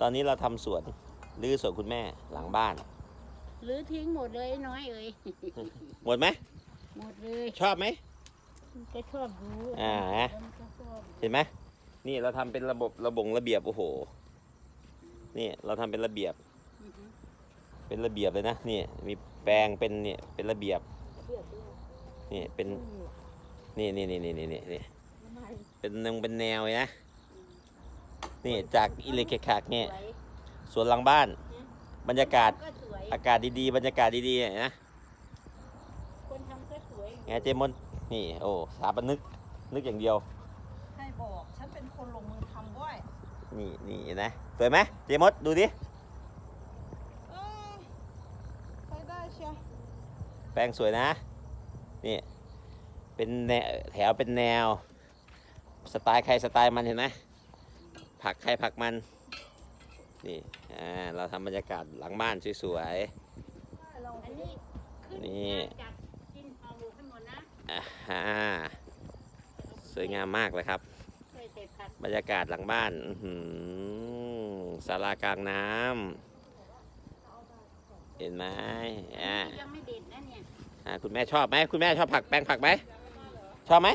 ตอนนี้เราทำสวนรื้อสวนคุณแม่หลังบ้าน หรือทิ้งหมดเลยไอ้น้อยเอ้ย หมดไหมหมดเลยชอบไหมมันก็ชอบดูอ่าแล้วมันก็ชอบเห็นไหมนี่เราทำเป็นระบบระบงระเบียบโอ้โห นี่เราทำเป็นระเบียบอือฮึเป็นระเบียบเลยนะนี่มีแปลงเป็นเนี่ยเป็นระเบียบเรียบร้อยนี่เป็นอืมนี่นี่นี่นี่นี่นี่นี่ทำไมเป็นแนวเป็นแนวเลยนะ นี่จากอิเล็กเคคักเนี่ยสวยสวนหลังบ้าน บรรยากาศก็สวยอากาศดีๆบรรยากาศดีๆเนี่ยนะคนทำก็สวยไงเจมอนนี่โอ้สถาปนึกนึกอย่างเดียวให้บอกฉันเป็นคนลงมือทำด้วยนี่นี่เห็นะสวยไหมเจมอนดูดิเอ้ยใช้ได้เชียวแปลงสวยนะนี่เป็นแนวแถวเป็นแนว สไตล์ใครสไตล์มันเห็นไหม ผักใครผักมัน นี่อ่าเราทำบรรยากาศหลังบ้านสวยอันนี้ขึ้นนี่มาจากกินเอาหมูให้หมดนะๆอ่าฮะสวยงามมากเลยครับช่วยเสร็จผัดบรรยากาศหลังบ้านอื้อหือศาลากลางน้ำเห็นไหมอ่า ยังไม่เด็ดนะเนี่ย อ่าคุณแม่ชอบไหมคุณแม่ชอบผักแปลงผักไหมชอบไหมช